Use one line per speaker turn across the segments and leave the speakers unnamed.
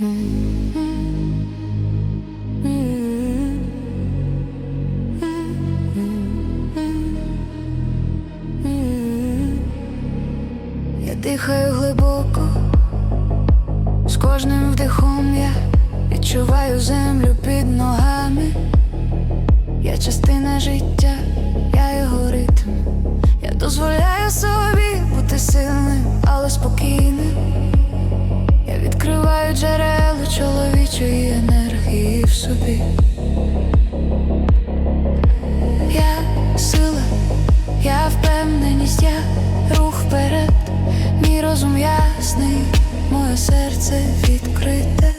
Я дихаю глибоко, з кожним вдихом я відчуваю землю під ногами. Я частина життя, я його ритм. Я дозволяю собі бути сильним, але спокійним. Чоловічої енергії в собі. Я сила, я впевненість, я рух вперед, мій розум ясний, моє серце відкрите.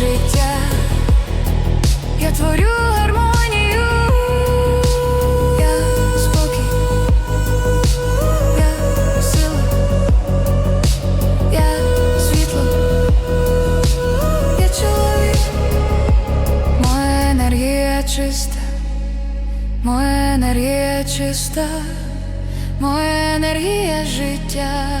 Життя, я творю гармонію. Я спокій, я сила. Я світло, я чоловік, моя енергія чиста, моя енергія чиста, моя енергія життя.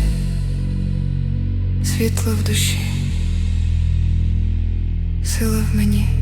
світло в душі, сила в мені.